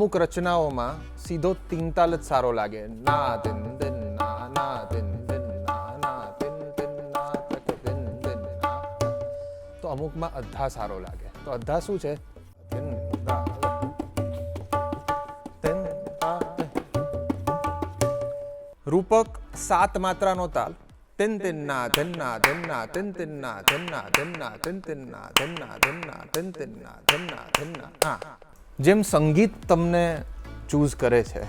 અમુક રચનાઓમાં સીધો તીન જ સારો લાગે ના તિન તિન ના ના તિન તો અમુકમાં અધ્ધા સારો લાગે તો અધ્ધા શું છે રૂપક સાત માત્રાનો તાલ તિન તિન્ના ધન્ના ધન ના ધન ના તિન તિન ના ધન્ના ના ધન ના તિન તિન્ના ધન્ના ધન્ના તિન તિન્ના ધન્ના ધન ના ધન ના હા જેમ સંગીત તમને ચૂઝ કરે છે,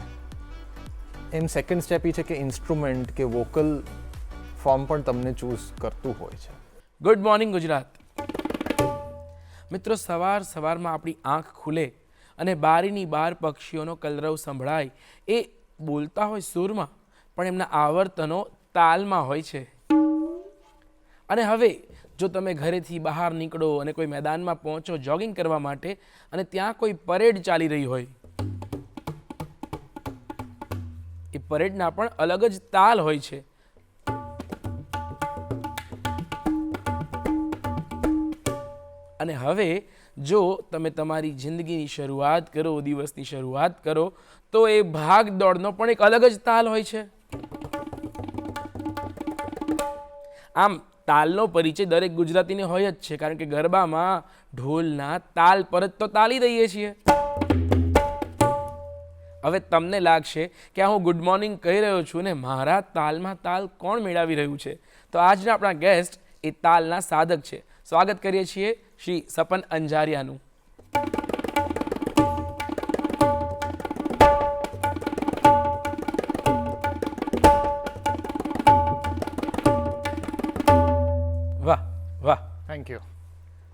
એમ સેકન્ડ સ્ટેપ એ છે કે ઇન્સ્ટ્રુમેન્ટ કે વોકલ ફોર્મ પણ તમને ચૂઝ કરતું હોય છે. ગુડ મોર્નિંગ ગુજરાત મિત્રો, સવાર સવારમાં આપણી આંખ ખુલે અને બારીની બાર પક્ષીઓનો કલરવ સંભળાય એ બોલતા હોય સૂરમાં, પણ એમના આવર્તનો તાલમાં હોય છે. અને હવે જો તમે ઘરેથી બહાર નીકળો અને કોઈ મેદાનમાં પહોંચો જોગિંગ કરવા માટે અને ત્યાં કોઈ પરેડ ચાલી રહી હોય, એ પરેડના પણ અલગ જ તાલ હોય છે. અને હવે જો તમે તમારી જિંદગીની શરૂઆત કરો, દિવસની શરૂઆત કરો, તો એ ભાગ દોડનો પણ એક અલગ જ તાલ હોય છે. આમ તાલનો પરિચય દરેક ગુજરાતીને હોય જ છે, કારણ કે ગરબામાં ઢોલના તાલ પર જ તો તાલી દઈએ છીએ. હવે તમને લાગશે કે હું ગુડ મોર્નિંગ કહી રહ્યો છું ને મારા તાલમાં તાલ કોણ મેળવી રહ્યું છે? તો આજના આપણા ગેસ્ટ એ તાલના સાધક છે. સ્વાગત કરીએ છીએ શ્રી સપન અંજારિયાનું.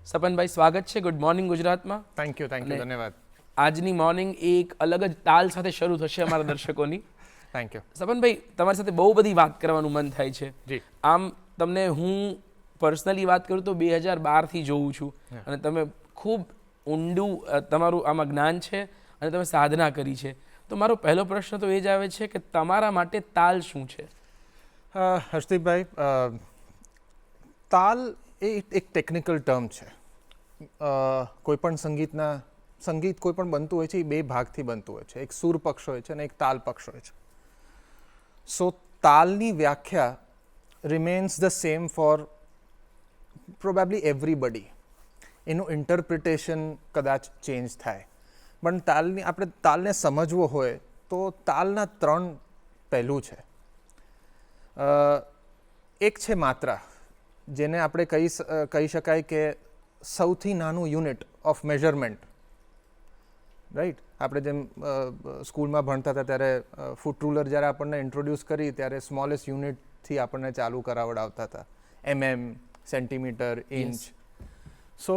સપનભાઈ સ્વાગત છે. ગુડ મોર્નિંગ ગુજરાતમાં. થેન્ક યુ થેન્ક યુ ધન્યવાદ. આજની મોર્નિંગ એક અલગ જ તાલ સાથે શરૂ થશે અમારા દર્શકોની. થેન્ક યુ સપનભાઈ તમારી સાથે બહુ બધી વાત કરવાનું મન થાય છે. જી. આમ તમને હું પર્સનલી વાત કરું તો બે હજાર બારથી જોઉં છું. અને તમે ખૂબ ઊંડું તમારું આમાં જ્ઞાન છે અને તમે સાધના કરી છે. તો મારો પહેલો પ્રશ્ન તો એ જ આવે છે કે તમારા માટે તાલ શું છે? હર્ષદીપભાઈ તાલ એ એક ટેકનિકલ ટર્મ છે. અ, કોઈ પણ સંગીતના સંગીત કોઈ પણ બનતું હોય છે એ બે ભાગથી બનતું હોય છે. એક સુર પક્ષ હોય છે અને એક તાલ પક્ષ હોય છે. સો તાલની વ્યાખ્યા remains the same for probably everybody એનું ઇન્ટરપ્રિટેશન કદાચ ચેન્જ થાય. પણ તાલની આપણે તાલને સમજવો હોય તો તાલના ત્રણ પહેલું છે. એક છે માત્રા. જેને આપણે કહી કહી શકાય કે સૌથી નાનું યુનિટ ઓફ મેઝરમેન્ટ રાઈટ? આપણે જેમ સ્કૂલમાં ભણતા હતા ત્યારે ફૂટ રૂલર જ્યારે આપણને ઇન્ટ્રોડ્યુસ કરી ત્યારે સ્મોલેસ્ટ યુનિટથી આપણને ચાલુ કરાવડાવતા હતા. MM centimetre inch. સો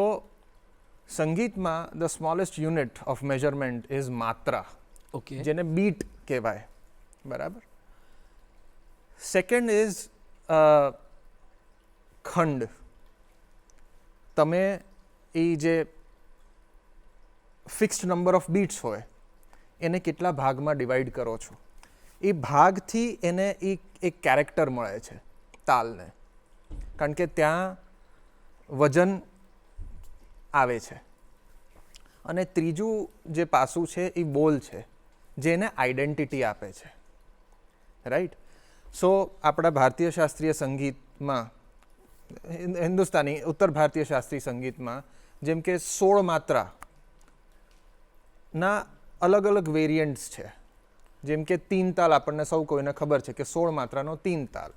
સંગીતમાં the smallest unit of measurement is માત્રા ઓકે. જેને બીટ કહેવાય. બરાબર? સેકન્ડ ઇઝ ખંડ. તમે એ જે ફિક્સ્ડ નંબર ઓફ બીટ્સ હોય, એને કેટલા ભાગમાં ડિવાઈડ કરો છો? એ ભાગથી એને એ એક કેરેક્ટર મળે છે, તાલને. કારણ કે ત્યાં વજન આવે છે. અને ત્રીજું જે પાસું છે એ બોલ છે જે એને આઈડેન્ટિટી આપે છે. રાઈટ સો આપણા ભારતીય શાસ્ત્રીય સંગીતમાં હિન્દુસ્તાની ઉત્તર ભારતીય શાસ્ત્રીય સંગીતમાં જેમ કે સોળ માત્રા ના અલગ અલગ વેરિયન્ટ્સ છે. જેમ કે તીન તાલ આપણને સૌ કોઈને ખબર છે કે સોળ માત્રાનો તીન તાલ.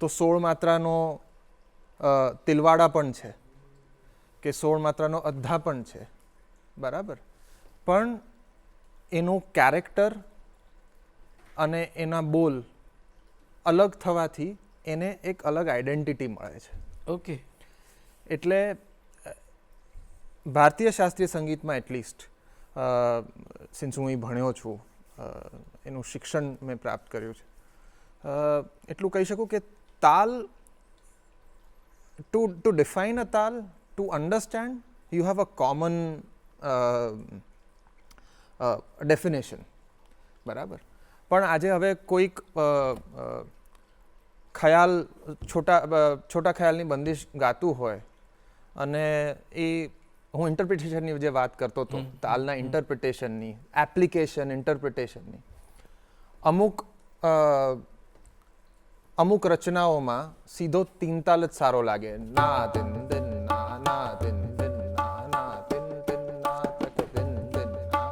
તો સોળ માત્રાનો તિલવાડા પણ છે કે સોળ માત્રાનો અધ્ધા પણ છે. બરાબર? પણ એનું કેરેક્ટર અને એના બોલ અલગ થવાથી એને એક અલગ આઈડેન્ટિટી મળે છે. ઓકે એટલે ભારતીય શાસ્ત્રીય સંગીતમાં એટલીસ્ટ સિન્સ હું અહીં ભણ્યો છું એનું શિક્ષણ મેં પ્રાપ્ત કર્યું છે. એટલું કહી શકું કે તાલ two to define a taal to understand you have a common definition બરાબર? પણ આજે હવે કોઈક ખ્યાલ છોટા છોટા ખ્યાલની બંદિશ ગાતું હોય અને એ હું ઇન્ટરપ્રિટેશનની જે વાત કરતો હતો તાલના ઇન્ટરપ્રિટેશનની એપ્લિકેશન ઇન્ટરપ્રિટેશનની અમુક અમુક રચનાઓમાં સીધો તીન તાલ જ સારો લાગે. ના દિન દિન ના ના દિન દિન ના ના દિન દિન ના તક દિન દિન ના.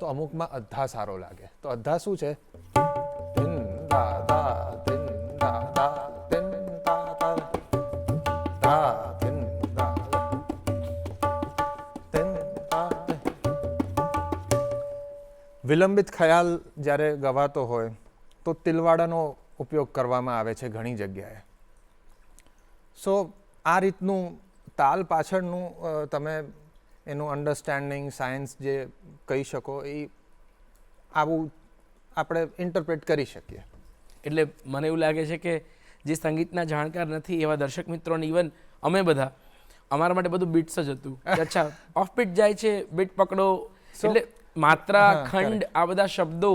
તો અમુકમાં અધ્ધા સારો લાગે. તો અધ્ધા શું છે? દિન દા દા દિન વિલંબિત ખ્યાલ જ્યારે ગવાતો હોય, તો તિલવાડાનો ઉપયોગ કરવામાં આવે છે ઘણી જગ્યાએ. સો આ રીતનું તાલ પાછળનું તમે એનું અન્ડરસ્ટેન્ડિંગ સાયન્સ જે કહી શકો, એ આવું આપણે ઇન્ટરપ્રેટ કરી શકીએ. એટલે મને એવું લાગે છે કે જે સંગીતના જાણકાર નથી એવા દર્શક મિત્રોને ઇવન અમે બધા અમારા માટે બધું બીટ્સ જ હતું. અચ્છા ઓફ બીટ જાય છે બીટ પકડો. એટલે માત્રા ખંડ આ બધા શબ્દો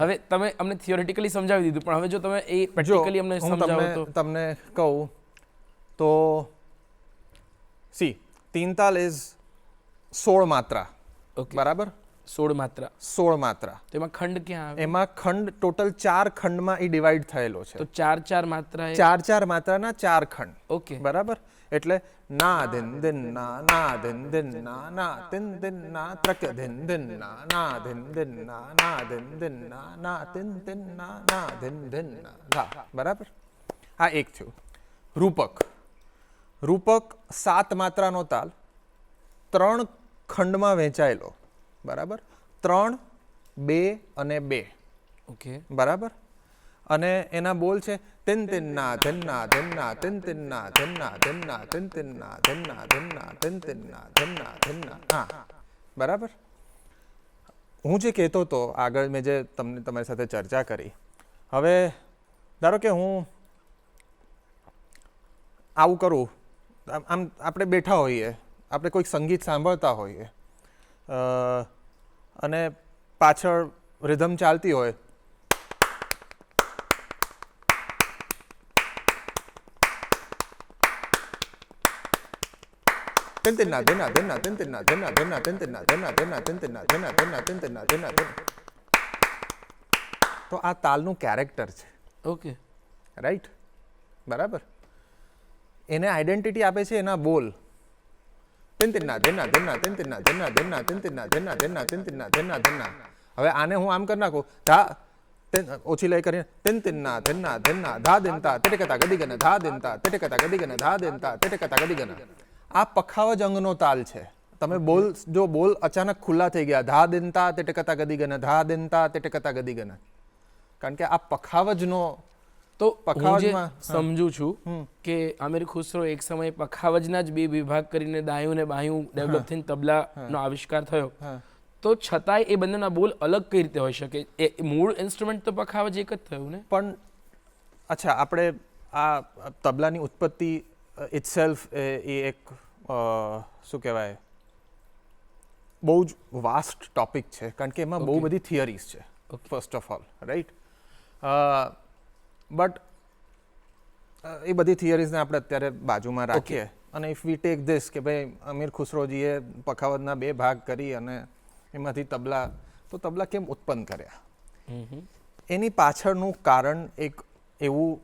હવે તમે અમને થિયોરિટિકલી સમજાવી દીધું પણ હવે જો તમે એ પ્રેક્ટિકલી અમને સમજાવો તમને તો. તમને કહું તો સી તીન તાલ ઇઝ સોળ માત્રા. ઓકે બરાબર? સોળ માત્રા. સોળ માત્રા. એમાં ખંડ ક્યાં આવે? એમાં ખંડ ટોટલ ચાર ખંડમાં એ ડિવાઈડ થયેલો છે. તો ચાર ચાર માત્રા ચાર ચાર માત્રાના ચાર ખંડ. ઓકે. બરાબર? એટલે ના દિન દિન ના ના દિન દિન ના ના તિન દિન ના ત્રક દિન દિન ના ના દિન દિન ના ના દિન દિન ના ના તિન દિન ના ના દિન દિન ના. ધા બરાબર? આ એક થયું. રૂપક. રૂપક સાત માત્રાનો તાલ ત્રણ ખંડમાં વહેંચાયેલો. બરાબર? ત્રણ બે અને બે. ઓકે. બરાબર? અને એના બોલ છે તિન તિન ના ધન ના ધન ના તિન તિન ના ધન ના ધન ના તિન તિન ના ધન ના ધન ના તિન તિન ના ધન ના ધન ના. હા. બરાબર? હું જે કહેતો હતો આગળ મેં જે તમને તમારી સાથે ચર્ચા કરી હવે ધારો કે હું આવું કરું આમ આપણે બેઠા હોઈએ આપણે કોઈક સંગીત સાંભળતા હોઈએ અને પાછળ રિધમ ચાલતી હોય તેના તેના તેના તેના તેના તેના તેના તેના તેના તેના તેના તેના તેના તેના તેના તો આ તાલનું કેરેક્ટર છે ઓકે રાઈટ બરાબર એને આઈડેન્ટિટી આપે છે એના બોલ તેંતરના ધેરના ધેરના તેંતરના ધેરના ધેરના તેંતરના ધેરના ધેરના તેંતરના ધેરના ધેરના હવે આને હું આમ કરી નાખું ધા તેન ઓછી લઈ કરીને તેન તેનના ધેનના ધેનના ધા દેનતા તેટકતા ગને ધા દેનતા તેટકતા ગને ધા દેનતા તેટકતા ગને આ પખાવજ અંગનો તાલ છે તમે બોલ જો બોલ અચાનક ખુલ્લા થઈ ગયા ધા દેનતા તેટકતા ગને ધા દેનતા તેટકતા ગને કારણ કે આ પખાવજનો તો હું જે સમજુ છું કે આમિર ખુસરો એક સમયે પખાવજના જ બે વિભાગ કરીને દાયું ને બાયું ડેવલપ થઈને તબલાનો આવિષ્કાર થયો. તો છતાંય એ બંનેના બોલ અલગ કઈ રીતે હોઈ શકે? એ મૂળ ઇન્સ્ટ્રુમેન્ટ તો પખાવજ એક જ થયું ને? પણ અચ્છા આપણે આ તબલાની ઉત્પત્તિ ઇટસેલ્ફ એ એક શું કહેવાય? બહુ જ વાસ્ટ ટોપિક છે કારણ કે એમાં બહુ બધી થિયરીઝ છે first of all right but એ બધી થિયરીઝને આપણે અત્યારે બાજુમાં રાખીએ. અને ઇફ વી ટેક ધીસ કે ભાઈ અમીર ખુસરોજીએ પખાવતના બે ભાગ કરી અને એમાંથી તબલા તો તબલા કેમ ઉત્પન્ન કર્યા? એની પાછળનું કારણ એક એવું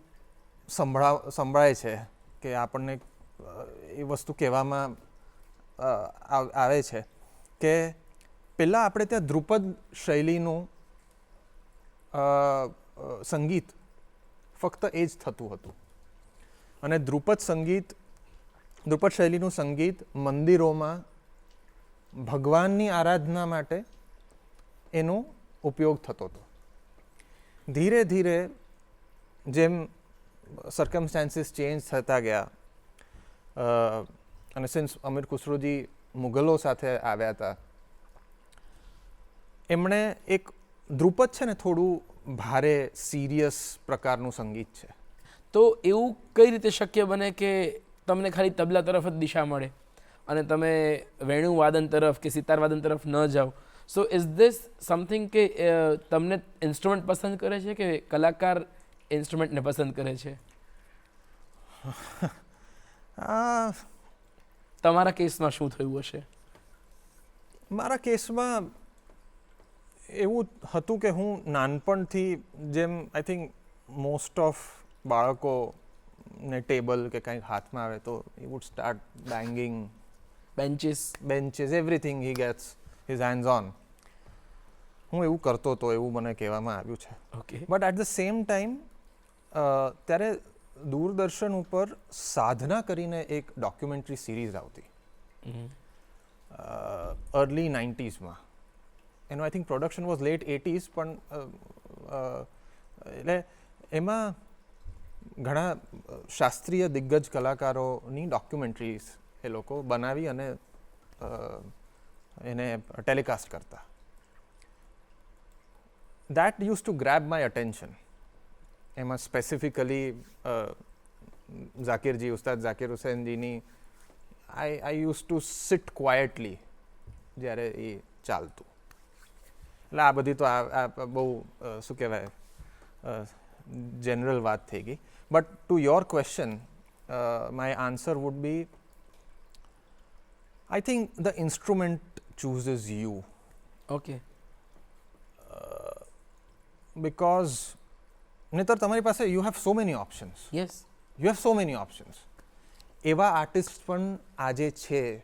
સંભળાવ સંભળાય છે કે આપણને એ વસ્તુ કહેવામાં આવ- છે કે પહેલાં આપણે ત્યાં ધ્રુપદ શૈલીનું સંગીત ફક્ત એ જ થતું હતું. અને ધ્રુપદ સંગીત ધ્રુપદ શૈલીનું સંગીત મંદિરોમાં ભગવાનની આરાધના માટે એનો ઉપયોગ થતો હતો. ધીરે ધીરે જેમ સરકમસ્ટાન્સીસ ચેન્જ થતા ગયા અને સિન્સ અમીર ખુસરોજી મુગલો સાથે આવ્યા હતા, એમણે એક ધ્રુપદ છે ને થોડું ભારે સિરિયસ પ્રકારનું સંગીત છે. તો એવું કઈ રીતે શક્ય બને કે તમને ખાલી તબલા તરફ જ દિશા મળે અને તમે વેણુ વાદન તરફ કે સિતાર વાદન તરફ ન જાઓ? સો ઇઝ ધીસ સમથિંગ કે તમને ઇન્સ્ટ્રુમેન્ટ પસંદ કરે છે કે કલાકાર ઇન્સ્ટ્રુમેન્ટને પસંદ કરે છે? તમારા કેસમાં શું થયું હશે? મારા કેસમાં એવું હતું કે હું નાનપણથી જેમ આઈ થિંક મોસ્ટ ઓફ બાળકો ને ટેબલ કે કંઈક હાથમાં આવે તો he would start banging benches benches everything he gets his hands on હું એવું કરતો હતો એવું મને કહેવામાં આવ્યું છે. Okay but at the same time ત્યારે દૂરદર્શન ઉપર સાધના કરીને એક ડોક્યુમેન્ટરી સિરીઝ આવતી. અર્લી નાઇન્ટીઝમાં એનું I think production was late eighties પણ એટલે એમાં ઘણા શાસ્ત્રીય દિગ્ગજ કલાકારોની ડોક્યુમેન્ટરીઝ એ લોકો બનાવી અને એને ટેલિકાસ્ટ કરતા. That used to grab my attention એમાં સ્પેસિફિકલી ઝાકીરજી, Ustad Zakir હુસેનજીની I I used to sit quietly જ્યારે એ ચાલતું. એટલે આ બધી તો આ બહુ શું કહેવાય જનરલ વાત થઈ ગઈ. But to your question my answer would be I think the instrument chooses you okay because નહીતર તમારી પાસે you have so many options yes you have so many options એવા આર્ટિસ્ટ પણ આજે છે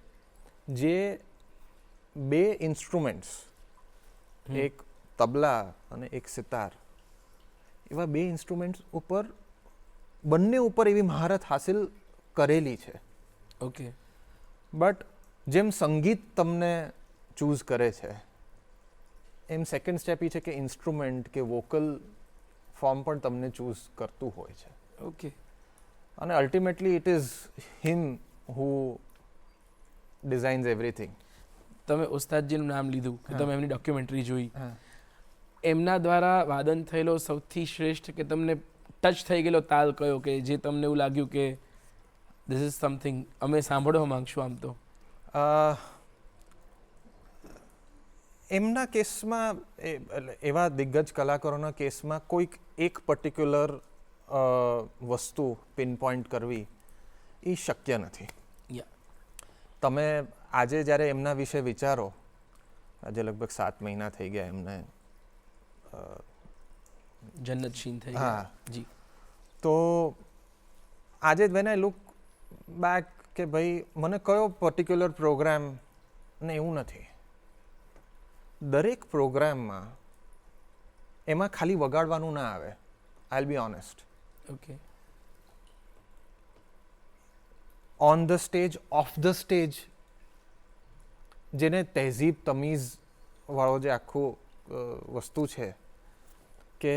જે બે ઇન્સ્ટ્રુમેન્ટ્સ એક તબલા અને એક સિતાર. એવા બે ઇન્સ્ટ્રુમેન્ટ્સ ઉપર બંને ઉપર એવી મહારત હાસિલ કરેલી છે. ઓકે. બટ જેમ સંગીત તમને ચૂઝ કરે છે એમ સેકન્ડ સ્ટેપ એ છે કે ઇન્સ્ટ્રુમેન્ટ કે વોકલ ફોર્મ પણ તમને ચૂઝ કરતું હોય છે. ઓકે. અને ultimately it is him who designs everything તમે ઉસ્તાદજીનું નામ લીધું કે તમે એમની ડોક્યુમેન્ટરી જોઈ. એમના દ્વારા વાદન થયેલો સૌથી શ્રેષ્ઠ કે તમને ટચ થઈ ગયેલો તાલ કયો કે જે તમને એવું લાગ્યું કે ધીસ ઇઝ સમથિંગ અમે સાંભળવા માંગશું આમ તો? એમના કેસમાં એટલે એવા દિગ્ગજ કલાકારોના કેસમાં કોઈક એક પર્ટિક્યુલર વસ્તુ પિનપોઇન્ટ કરવી એ શક્ય નથી. તમે આજે જ્યારે એમના વિશે વિચારો આજે લગભગ સાત મહિના થઈ ગયા એમને જન્નતશીન થઈ હા. જી. તો આજે વેન આઈ લુક બેક કે ભાઈ મને કયો પર્ટિક્યુલર પ્રોગ્રામ ને એવું નથી. દરેક પ્રોગ્રામમાં એમાં ખાલી વગાડવાનું ના આવે. I be honest okay on the stage of the stage જેને તહેઝીબ તમીઝવાળો જે આખું વસ્તુ છે કે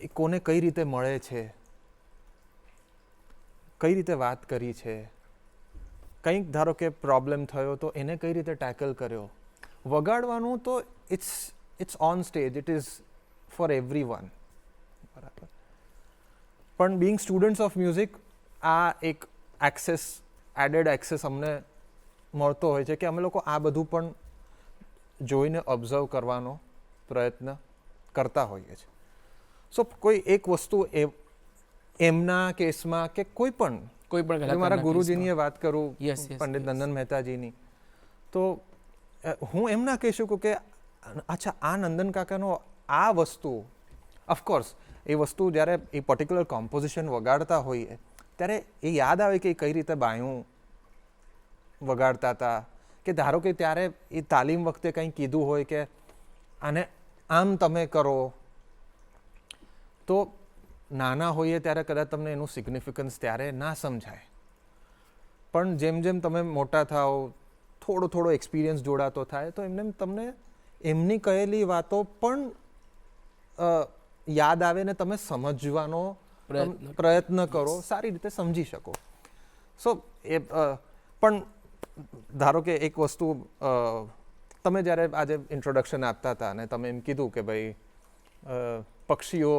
એ કોને કઈ રીતે મળે છે, કઈ રીતે વાત કરી છે, કંઈક ધારો કે પ્રોબ્લેમ થયો તો એને કઈ રીતે ટેકલ કર્યો. વગાડવાનું તો it's it's on stage it is for everyone બરાબર. પણ બિંગ સ્ટુડન્ટ્સ ઓફ મ્યુઝિક આ એક એક્સેસ એડેડ એક્સેસ અમને મળતો હોય છે કે અમે લોકો આ બધું પણ જોઈને ઓબ્ઝર્વ કરવાનો પ્રયત્ન કરતા હોઈએ છીએ. સો કોઈ એક વસ્તુ એ એમના કેસમાં કે કોઈ પણ કોઈ પણ મારા ગુરુજીની વાત કરું પંડિત નંદન મહેતાજીની તો હું એમ ના કહી શકું કે અચ્છા આ નંદન કાકાનો આ વસ્તુ ઓફકોર્સ એ વસ્તુ જ્યારે એ પર્ટિક્યુલર કોમ્પોઝિશન વગાડતા હોઈએ ત્યારે એ યાદ આવે કે કઈ રીતે બાયું વગાડતા હતા કે ધારો કે ત્યારે એ તાલીમ વખતે કંઈ કીધું હોય કે આને આમ તમે કરો તો નાના હોઈએ ત્યારે કદાચ તમને એનું સિગ્નિફિકન્સ ત્યારે ના સમજાય પણ જેમ જેમ તમે મોટા થાઓ થોડો થોડો એક્સપિરિયન્સ જોડાતો થાય તો એમને તમને એમની કહેલી વાતો પણ યાદ આવે ને તમે સમજવાનો પ્રયત્ન કરો. સારી રીતે સમજી શકો સો એ પણ ધારો કે એક વસ્તુ તમે જ્યારે આજે ઇન્ટ્રોડક્શન આપતા હતા અને તમે એમ કીધું કે ભાઈ પક્ષીઓ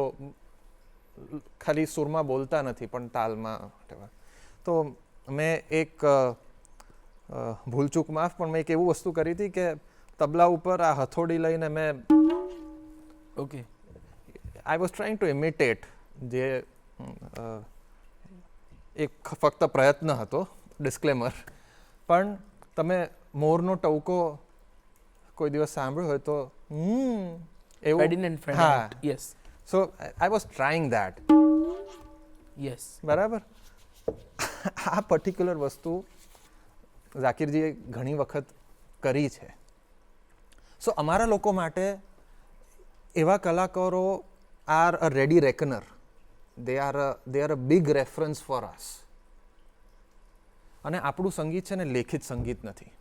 ખાલી સૂરમાં બોલતા નથી પણ તાલમાં તો મેં એક ભૂલચૂક માફ પણ મેં એક એવું વસ્તુ કરી હતી કે તબલા ઉપર આ હથોડી લઈને મેં okay I was trying to imitate જે એક ફક્ત પ્રયત્ન હતો ડિસ્ક્લેમર પણ તમે મોરનો ટવકો કોઈ દિવસ સાંભળ્યો હોય તો હમ એવું. હા. Yes so I was trying that yes બરાબર? આ પર્ટિક્યુલર વસ્તુ ઝાકીરજીએ ઘણી વખત કરી છે. સો અમારા લોકો માટે એવા કલાકારો are a ready reckoner. They are they are a big reference for us અને આપણું સંગીત છે ને લેખિત સંગીત નથી.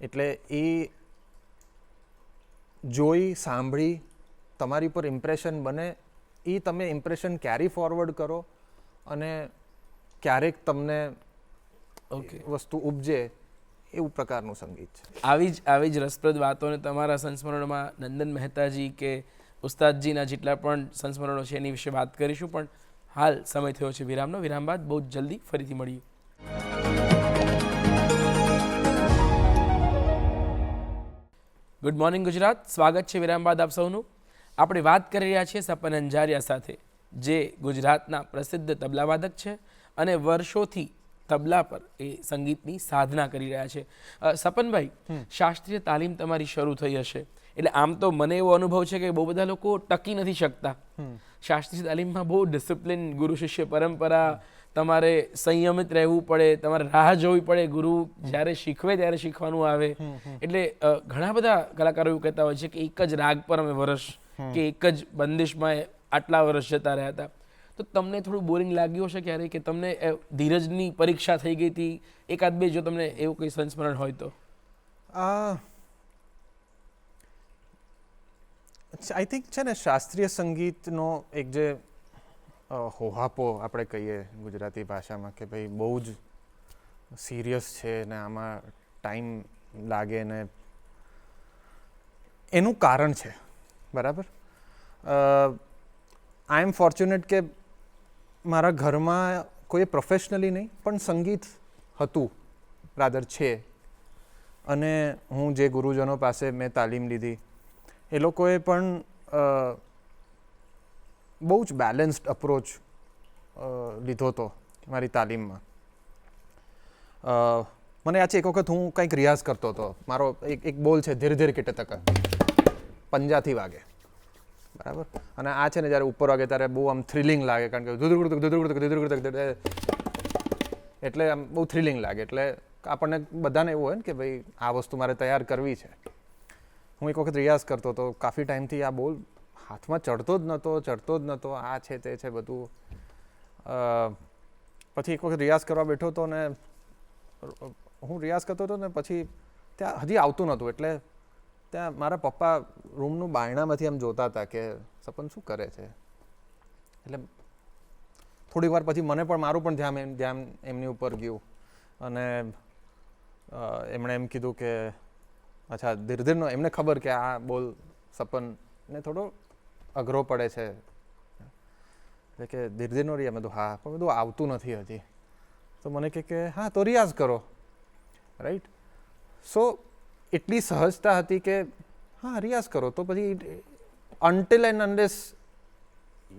એટલે એ જોઈ સાંભળી તમારી ઉપર ઇમ્પ્રેશન બને એ તમે ઇમ્પ્રેશન કેરી ફોરવર્ડ કરો અને ક્યારેક તમને ઓકે વસ્તુ ઉપજે એવું પ્રકારનું સંગીત છે. આવી જ આવી જ રસપ્રદ વાતોને તમારા સંસ્મરણમાં નંદન મહેતાજી કે ઉસ્તાદજીના જેટલા પણ સંસ્મરણો છે એની વિશે વાત કરીશું પણ હાલ સમય થયો છે વિરામનો. વિરામ બાદ બહુ જ જલ્દી ફરીથી મળીએ. ગુડ મોર્નિંગ ગુજરાત સ્વાગત છે વિરામ બાદ આપ સૌનું. આપણે વાત કરી રહ્યા છીએ સપન અંજારિયા સાથે જે ગુજરાતના પ્રસિદ્ધ તબલાવાદક છે અને વર્ષોથી તબલા પર એ સંગીતની સાધના કરી રહ્યા છે. સપનભાઈ શાસ્ત્રીય તાલીમ તમારી શરૂ થઈ હશે. એટલે આમ તો મને એવો અનુભવ છે કે બહુ બધા લોકો ટકી નથી શકતા. શાસ્ત્રીય તાલીમમાં બહુ ડિસિપ્લિન ગુરુ શિષ્ય પરંપરા તમારે સંયમિત રહેવું પડે તમારે રાહ જોવી પડે ગુરુ જ્યારે શીખવે ત્યારે શીખવાનું આવે. એટલે ઘણા બધા કલાકારો એવું કહેતા હોય છે કે એક જ રાગ પર અમે વર્ષ કે એક જ બંદિશમાં આટલા વર્ષ જતા રહ્યા હતા. તો તમને થોડું બોરિંગ લાગ્યું હશે ક્યારે કે તમને ધીરજની પરીક્ષા થઈ ગઈ હતી? એકાદ બે જો તમને એવું કંઈ સંસ્મરણ હોય તો. આઈ થિંક છે ને શાસ્ત્રીય સંગીતનો એક જે હોહાપો આપણે કહીએ ગુજરાતી ભાષામાં કે ભાઈ બહુ જ સિરિયસ છે ને આમાં ટાઈમ લાગે ને એનું કારણ છે, બરાબર? આઈ એમ ફોર્ચ્યુનેટ કે મારા ઘરમાં કોઈ પ્રોફેશનલી નહીં, પણ સંગીત હતું રાદર છે. અને હું જે ગુરુજનો પાસે મેં તાલીમ લીધી, એ લોકોએ પણ બહુ જ બેલેન્સ્ડ અપ્રોચ લીધો હતો મારી તાલીમમાં. મને યાદ છે એક વખત હું કંઈક રિયાઝ કરતો હતો. મારો એક એક બોલ છે, ધીરે ધીરે કીટે તક. પંજાથી વાગે. બરાબર? અને આ છે ને જ્યારે ઉપર વાગે ત્યારે બહુ આમ થ્રિલિંગ લાગે, કારણ કે ધુધુર ગુડુક, ધુધુર એટલે આમ બહુ થ્રિલિંગ લાગે. એટલે આપણને બધાને એવું હોય ને કે ભાઈ આ વસ્તુ મારે તૈયાર કરવી છે. હું એક વખત રિયાઝ કરતો હતો, કાફી ટાઈમથી આ બોલ હાથમાં ચડતો જ નહોતો ચડતો જ નહોતો આ છે, તે છે બધું. પછી એક વખત રિયાઝ કરવા બેઠો હતો ને, હું રિયાઝ કરતો હતો ને, પછી ત્યાં હજી આવતું નહોતું એટલે ત્યાં મારા પપ્પા રૂમનું બારણામાંથી એમ જોતા હતા કે, સપન, શું કરે છે? એટલે થોડીક વાર પછી મને પણ, મારું પણ ધ્યાન એમ, ધ્યાન એમની ઉપર ગયું. અને એમણે એમ કીધું કે, અચ્છા ધીરે ધીરનો એમને ખબર કે આ બોલ સપનને થોડો અઘરો પડે છે. એટલે કે ધીરે ધીરનો રિયા મેં કીધું હા, પણ બધું આવતું નથી હજી. તો મને કહે કે, હા, તો રિયાઝ કરો. રાઈટ સો એટલી સહજતા હતી કે, હા, રિયાઝ કરો. તો પછી until and unless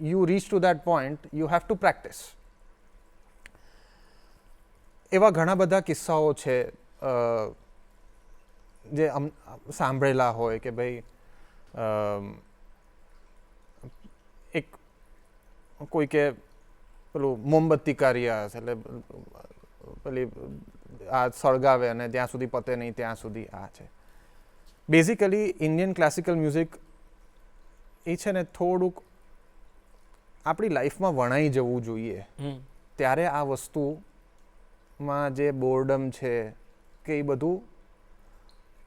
you reach to that point you have to practise એવા ઘણા બધા કિસ્સાઓ છે જે સાંભળેલા હોય કે ભાઈ અમ, એક કોઈ કે પેલું મોમબત્તી કાર્ય એટલે પેલી આ સળગાવે અને જ્યાં સુધી પતે નહીં ત્યાં સુધી આ છે. બેઝિકલી ઇન્ડિયન ક્લાસિકલ મ્યુઝિક એ છે ને થોડુંક આપણી લાઈફમાં વણાઈ જવું જોઈએ. ત્યારે આ વસ્તુમાં જે બોર્ડમ છે કે એ બધું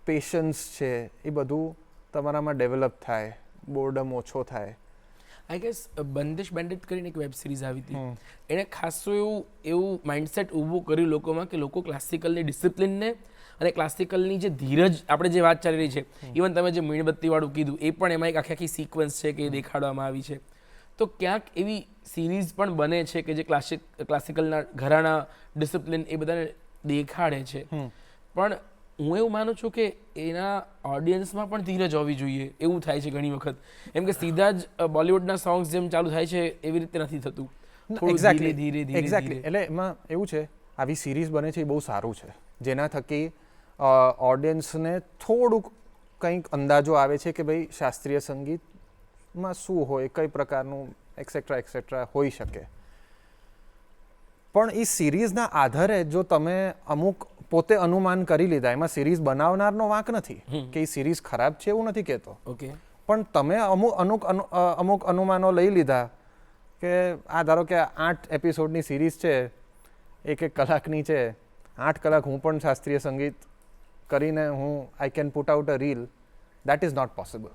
પેશન્સ છે એ બધું તમારામાં ડેવલપ થાય બોર્ડમ ઓછો થાય. આઈ ગેસ બંદેશ બેન્ડિટ કરીને એક વેબ સિરીઝ આવી હતી. એણે ખાસું એવું એવું માઇન્ડસેટ ઊભું કર્યું લોકોમાં કે લોકો ક્લાસિકલની ડિસિપ્લિનને અને ક્લાસિકલની જે ધીરજ આપણે જે વાત ચાલી રહી છે ઇવન તમે જે મીણબત્તીવાળું કીધું એ પણ એમાં એક આખી આખી સિક્વન્સ છે કે દેખાડવામાં આવી છે. તો ક્યાંક એવી સિરીઝ પણ બને છે કે જે ક્લાસિક ક્લાસિકલના ઘરાણા ડિસિપ્લિન એ બધાને દેખાડે છે. પણ હું એવું માનું છું કે એના ઓડિયન્સમાં પણ ધીરજ હોવી જોઈએ. એવું થાય છે ઘણી વખત. એમ કે સીધા જ બોલિવૂડના સોંગ્સ જેમ ચાલુ થાય છે એવી રીતે નથી થતું. એક્ઝેક્ટલી ધીરે ધીરે એક્ઝેક્ટલી એટલે એમાં એવું છે આવી સિરીઝ બને છે એ બહુ સારું છે. જેના થકી ઓડિયન્સને થોડુંક કંઈક અંદાજો આવે છે કે ભાઈ શાસ્ત્રીય સંગીતમાં શું હોય કઈ પ્રકારનું એક્સેટ્રા એક્સેટ્રા હોઈ શકે. પણ એ સિરીઝના આધારે જો તમે અમુક પોતે અનુમાન કરી લીધા. એમાં સિરીઝ બનાવનારનો વાંક નથી. કે એ સિરીઝ ખરાબ છે એવું નથી કહેતો. ઓકે. પણ તમે અમુક અમુક અનુ- અમુક અનુમાનો લઈ લીધા કે આ ધારો કે આઠ એપિસોડની સિરીઝ છે એક એક કલાકની છે આઠ કલાક હું પણ શાસ્ત્રીય સંગીત કરીને હું I can put out a reel that is not possible.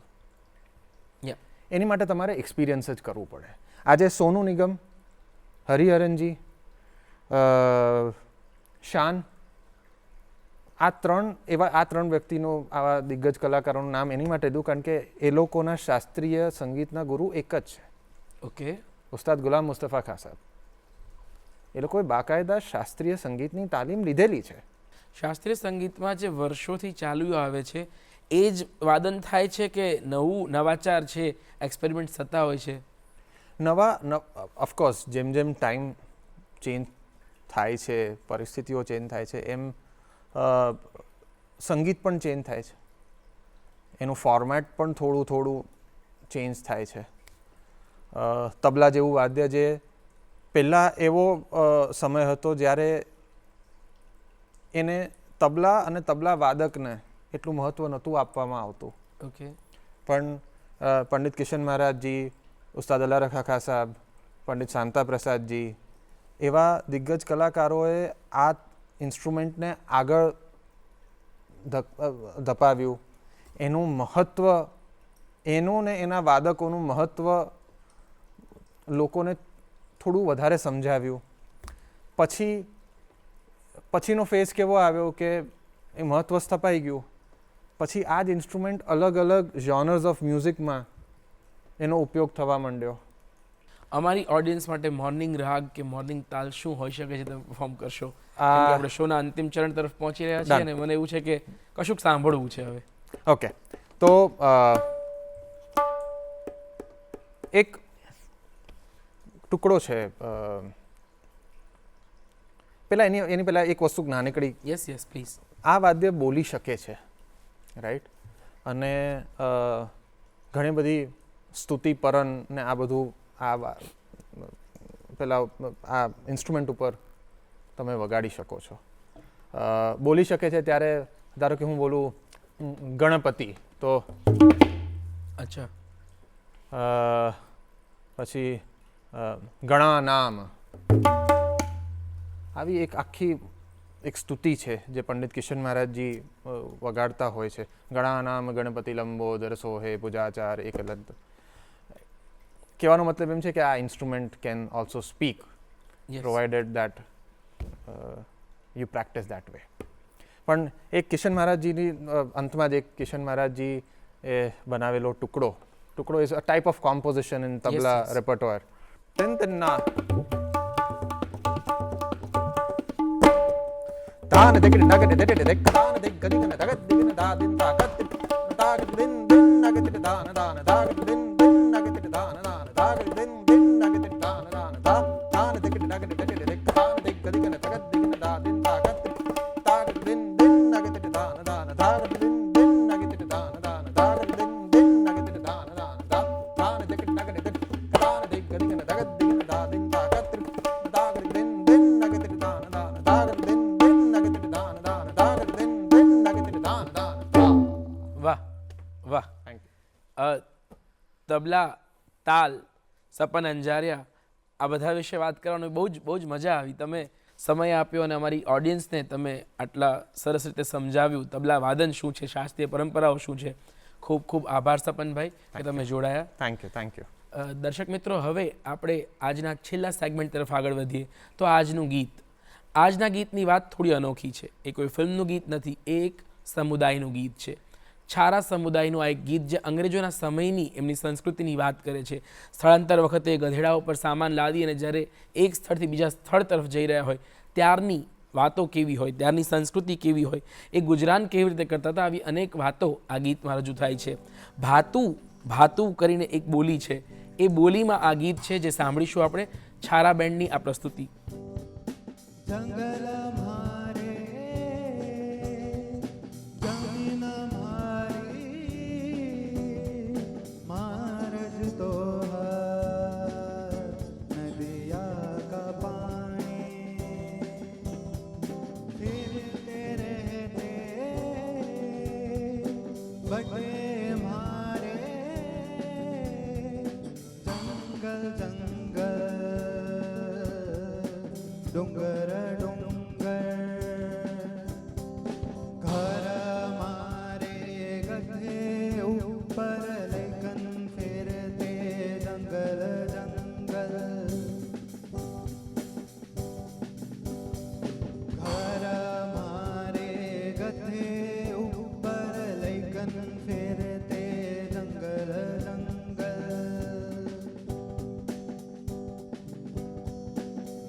એની માટે તમારે એક્સપિરિયન્સ જ કરવું પડે. આજે સોનુ નિગમ હરિહરનજી શાન આ ત્રણ એવા આ ત્રણ વ્યક્તિનું આવા દિગ્ગજ કલાકારોનું નામ એની માટે દઉં કારણ કે એ લોકોના શાસ્ત્રીય સંગીતના ગુરુ એક જ છે. ઓકે. ઉસ્તાદ ગુલામ મુસ્તફા ખાન સાહેબ. એ લોકોએ બાકાયદા શાસ્ત્રીય સંગીતની તાલીમ લીધેલી છે. શાસ્ત્રીય સંગીતમાં જે વર્ષોથી ચાલ્યું આવે છે એ જ વાદન થાય છે કે નવું નવાચાર છે એક્સપેરિમેન્ટ થતા હોય છે? નવા ઓફકોર્સ જેમ જેમ ટાઈમ ચેન્જ થાય છે પરિસ્થિતિઓ ચેન્જ થાય છે એમ સંગીત પણ ચેન્જ થાય છે. એનું ફોર્મેટ પણ થોડું થોડું ચેન્જ થાય છે. તબલા જેવું વાદ્ય જે પહેલાં એવો સમય હતો જ્યારે એને તબલા અને તબલા વાદકને એટલું મહત્ત્વ નહોતું આપવામાં આવતું. ઓકે પણ પંડિત કિશન મહારાજજી ઉસ્તાદ અલ્લા રખા ખા સાહેબ પંડિત શાંતા પ્રસાદજી એવા દિગ્ગજ કલાકારોએ આ ઇન્સ્ટ્રુમેન્ટને આગળ ધપાવ્યું. એનું મહત્ત્વ એનું ને એના વાદકોનું મહત્ત્વ લોકોને થોડું વધારે સમજાવ્યું. પછી, પછીનો ફેઝ કેવો આવ્યો કે એ મહત્ત્વ સ્થપાઈ ગયું? પછી આ જ ઇન્સ્ટ્રુમેન્ટ અલગ અલગ જોનર્સ ઓફ મ્યુઝિકમાં એનો ઉપયોગ થવા માંડ્યો. અમારી ઓડિયન્સ માટે મોર્નિંગ રાગ કે મોર્નિંગ તાલ શું હોઈ શકે છે તમે પરફોર્મ કરશો? આપણે શોના અંતિમ ચરણ તરફ પહોંચી રહ્યા છીએ અને મને એવું છે કે કશુંક સાંભળવું છે હવે. ઓકે તો એક ટુકડો છે પેલા એની એની પહેલાં એક વસ્તુ નાનકડી યસ યસ પ્લીઝ આ વાદ્ય બોલી શકે છે રાઈટ અને ઘણી બધી સ્તુતિ પરન ને આ બધું આ પેલા આ ઇન્સ્ટ્રુમેન્ટ ઉપર તમે વગાડી શકો છો. બોલી શકે છે ત્યારે ધારો કે હું બોલું ગણપતિ તો અચ્છા. પછી ગણા નામ આવી એક આખી એક સ્તુતિ છે જે પંડિત કિશન મહારાજજી વગાડતા હોય છે. ગણા નામ ગણપતિ લંબોદર સોહે પૂજાચાર એક અલગ કહેવાનો મતલબ એમ છે કે આ instrument can also speak provided that you practise that way પણ એક કિશન મહારાજજીની અંતમાં જ એક કિશન મહારાજજી એ બનાવેલો ટુકડો ટુકડો is a type of composition in tabla. Repertoire તેન તેના તાન દેકિન નગટ દેટેટ દેક તાન તબલા તાલ સપન અંજારિયા આ બધા વિશે વાત કરવાની બહુ જ બહુ જ મજા આવી. તમે સમય આપ્યો અને અમારી ઓડિયન્સને તમે આટલા સરસ રીતે સમજાવ્યું. તબલા વાદન શું છે શાસ્ત્રીય પરંપરાઓ શું છે. ખૂબ ખૂબ આભાર સપનભાઈ કે તમે જોડાયા. થેન્ક યુ થેન્ક યુ દર્શક મિત્રો હવે આપણે આજના છેલ્લા સેગમેન્ટ તરફ આગળ વધીએ. તો આજનું ગીત. આજના ગીતની વાત થોડી અનોખી છે. એ કોઈ ફિલ્મનું ગીત નથી એ એક સમુદાયનું ગીત છે. છારા સમુદાયનું આ એક ગીત જે અંગ્રેજોના સમયની એમની સંસ્કૃતિની વાત કરે છે. સ્થળાંતર વખતે ગધેડા ઉપર સામાન લાદી અને જ્યારે એક સ્થળથી બીજા સ્થળ તરફ જઈ રહ્યા હોય, ત્યારની વાતો કેવી હોય, ત્યારની સંસ્કૃતિ કેવી હોય, એ ગુજરાન કેવી રીતે કરતા હતા, આવી અનેક વાતો આ ગીતમાં રજૂ થાય છે. ભાતુ ભાતુ કરીને એક બોલી છે. એ બોલીમાં આ ગીત છે જે સાંભળીશું આપણે છારા બેન્ડની આ પ્રસ્તુતિ. જંગલ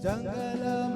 张开了